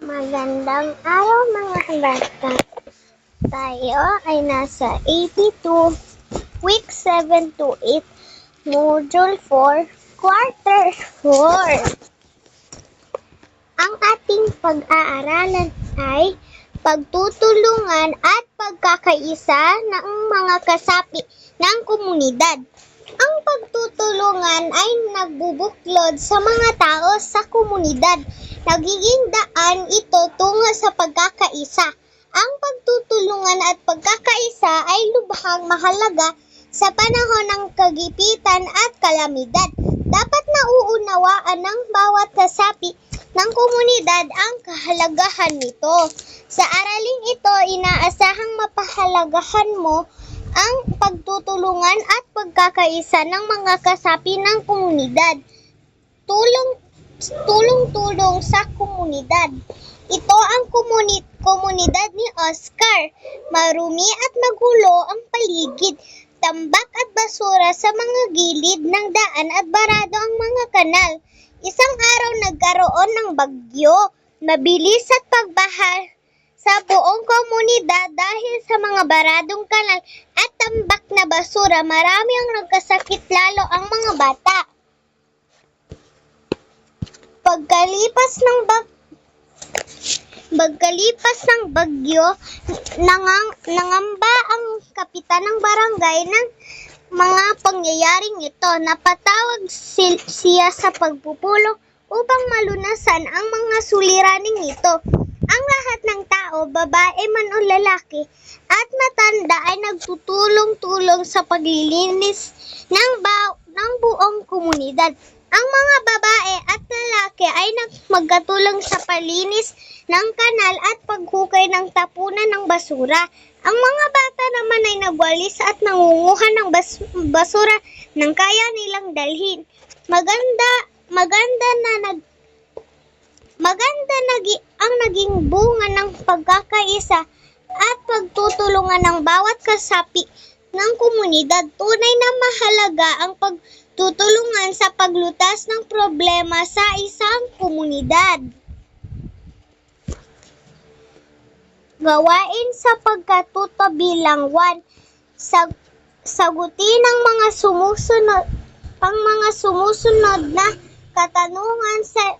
Magandang araw mga bata. Tayo ay nasa AP2, week 7 to 8, module 4, quarter 4. Ang ating pag-aaralan ay pagtutulungan at pagkakaisa ng mga kasapi ng komunidad. Ang pagtutulungan ay nagbubuklod sa mga tao sa komunidad. Nagiging daan ito tungo sa pagkakaisa. Ang pagtutulungan at pagkakaisa ay lubhang mahalaga sa panahon ng kagipitan at kalamidad. Dapat nauunawaan ng bawat kasapi ng komunidad ang kahalagahan nito. Sa araling ito, inaasahang mapahalagahan mo ang pagtutulungan at pagkakaisa ng mga kasapi ng komunidad. Tulong tulong-tulong sa komunidad. Ito ang komuni- komunidad ni Oscar. Marumi at magulo ang paligid. Tambak at basura sa mga gilid ng daan at barado ang mga kanal. Isang araw nagkaroon ng bagyo. Mabilis at pagbaha sa buong komunidad dahil sa mga baradong kanal at tambak na basura. Marami ang nagkasakit lalo ang mga bata. Pagkalipas ng bag Pagkalipas ng bagyo, nangang, nangamba ang kapitan ng barangay ng mga pangyayaring ito. Napatawag sil- siya sa pagpupulong upang malunasan ang mga suliraning ito. Ang lahat ng tao, babae man o lalaki, at matanda ay nagtutulong-tulong sa paglilinis ng, ba- ng buong komunidad. Ang mga babae at lalaki ay magkatulong sa palinis ng kanal at paghukay ng tapunan ng basura. Ang mga bata naman ay nagwalis at nangunguha ng bas- basura ng kaya nilang dalhin. Maganda, maganda na nag Maganda nagi ang naging bunga ng pagkakaisa at pagtutulungan ng bawat kasapi ng komunidad. Tunay na mahalaga ang pagtutulungan sa paglutas ng problema sa isang komunidad. Gawain sa pagkatuto bilang 1. Sag sagutin ang mga sumusunod ang mga sumusunod na katanungan sa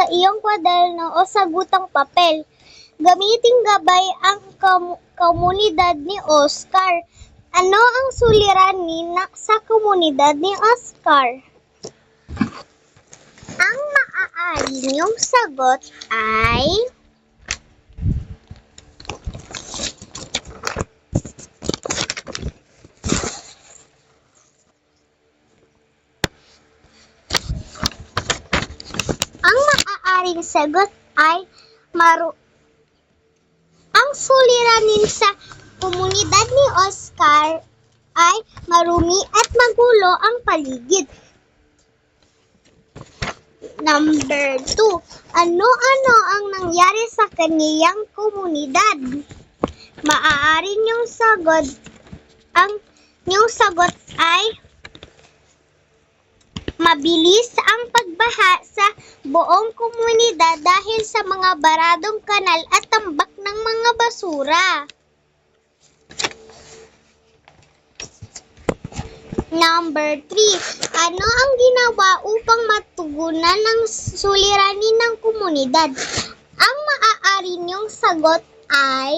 sa iyong kwaderno o sagutang papel. Gamiting gabay ang kam- komunidad ni Oscar. Ano ang suliranin na sa komunidad ni Oscar? Ang maaari niyong sagot ay Ang maaaring sagot ay maru Ang suliranin sa komunidad ni Oscar ay marumi at magulo ang paligid. Number 2. Ano-ano ang nangyari sa kaniyang komunidad? Maaari niyong sagot ang niyong sagot ay Mabilis ang pagbaha sa buong komunidad dahil sa mga baradong kanal at tambak ng mga basura. Number 3. Ano ang ginawa upang matugunan ng suliranin ng komunidad? Ang maaari niyong sagot ay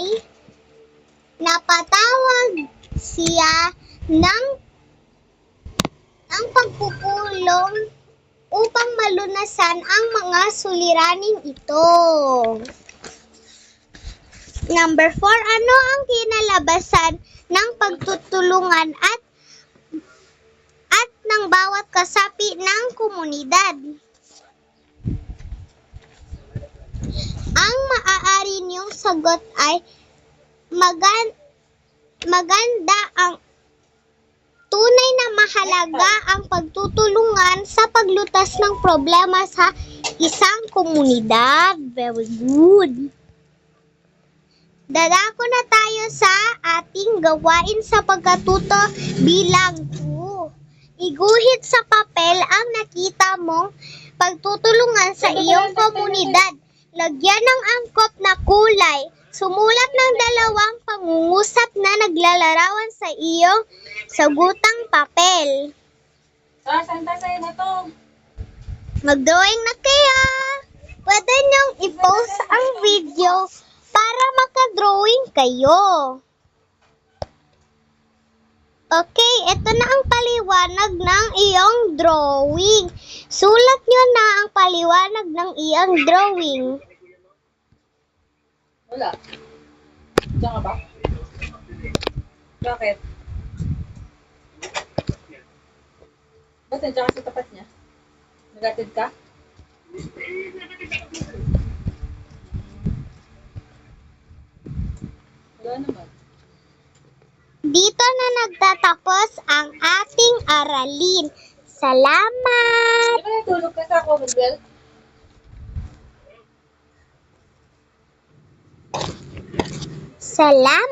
napatawag siya ng ang pagpupulong upang malunasan ang mga suliraning ito. Number 4, ano ang kinalabasan ng pagtutulungan at at ng bawat kasapi ng komunidad? Ang maaari niyong sagot ay magan maganda ang Tunay na mahalaga ang pagtutulungan sa paglutas ng problema sa isang komunidad. Very good. Dadako na tayo sa ating gawain sa pagkatuto bilang 2. Iguhit sa papel ang nakita mong pagtutulungan sa iyong komunidad. Lagyan ng angkop na kulay. Sumulat ng dalawang pangungusap na naglalarawan sa iyong sagutang papel. Ah, saan tayo na to? Mag-drawing na kaya. Pwede niyong i-post ang video para makadrawing kayo. Okay, ito na ang paliwanag ng iyong drawing. Sulat niyo na ang paliwanag ng iyong drawing. Wala. Diyan ka ba? Bakit? Ba't nandiyan ka sa tapat niya? Nagatid ka? Wala naman. Dito na nagtatapos ang ating aralin. Salamat! Di ba natulog ka sa Commonwealth? Salamat!